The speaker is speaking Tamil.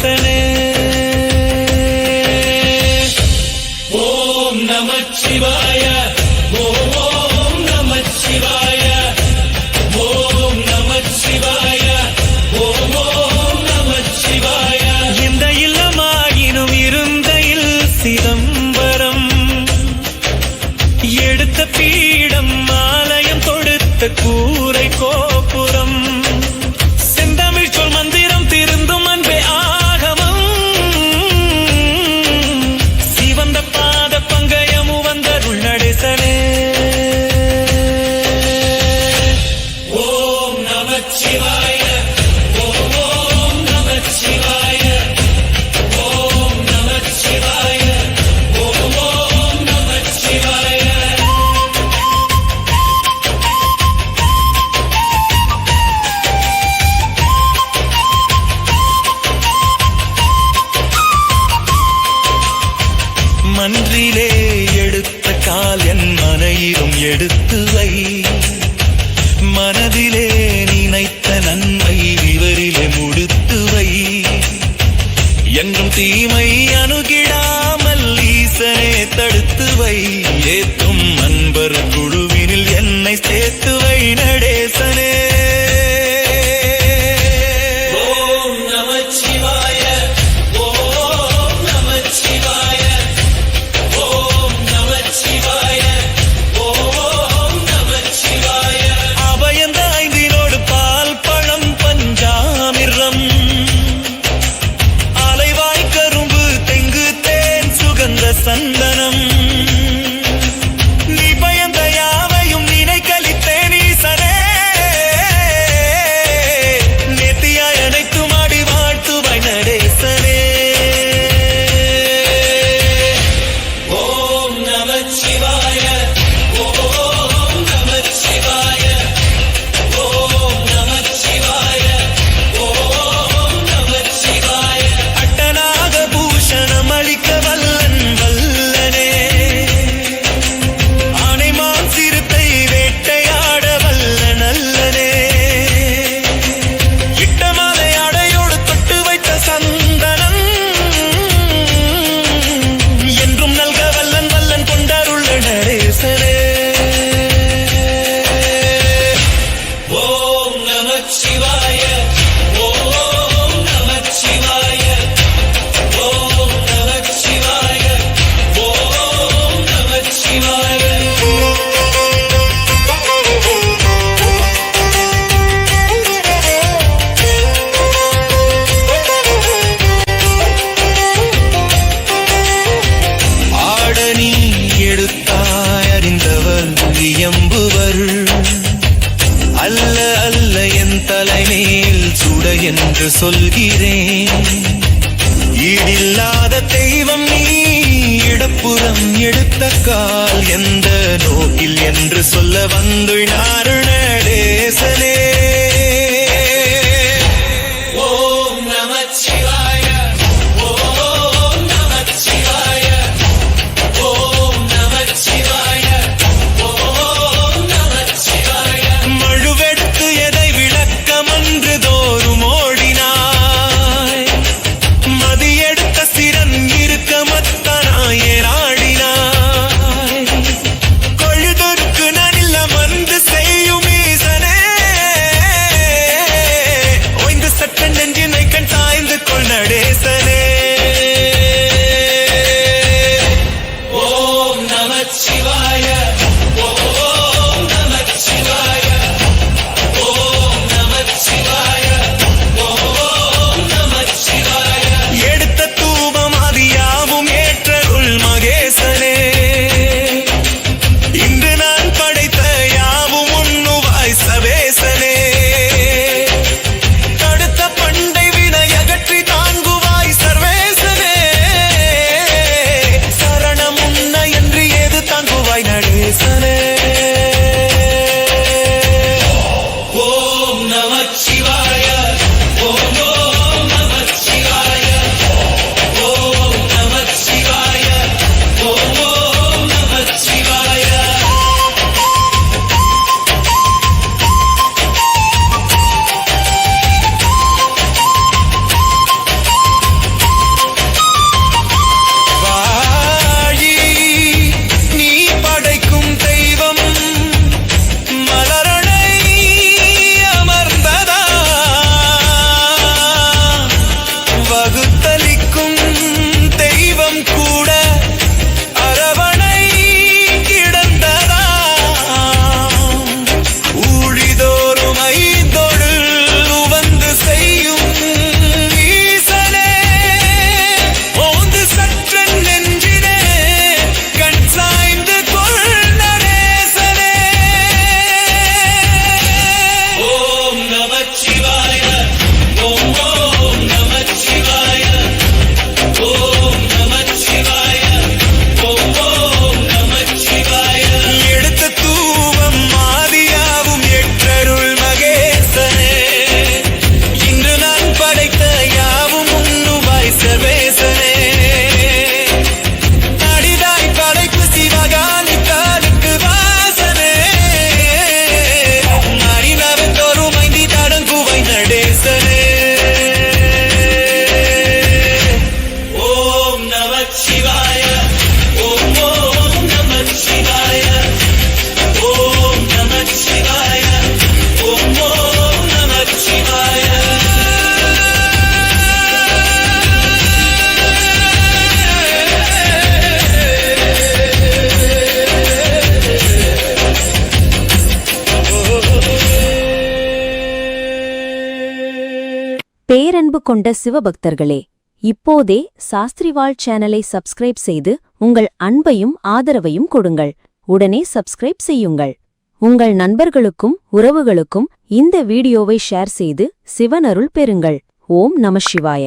listening. எங்கும் தீமை அணுகிடாமல் ஈசனே தடுத்து வை. ஏத்து சொல்கிறேன். ஈடில்லாத தெய்வம் நீ இடப்புறம் எடுத்த கால் எந்த நோக்கில் என்று சொல்ல வந்துள்ளார். பேரன்பு கொண்ட சிவபக்தர்களே இப்போதே சாஸ்திரிவாள் சேனலை சப்ஸ்கிரைப் செய்து உங்கள் அன்பையும் ஆதரவையும் கொடுங்கள். உடனே சப்ஸ்கிரைப் செய்யுங்கள். உங்கள் நண்பர்களுக்கும் உறவுகளுக்கும் இந்த வீடியோவை ஷேர் செய்து சிவனருள் பெறுங்கள். ஓம் நம சிவாய.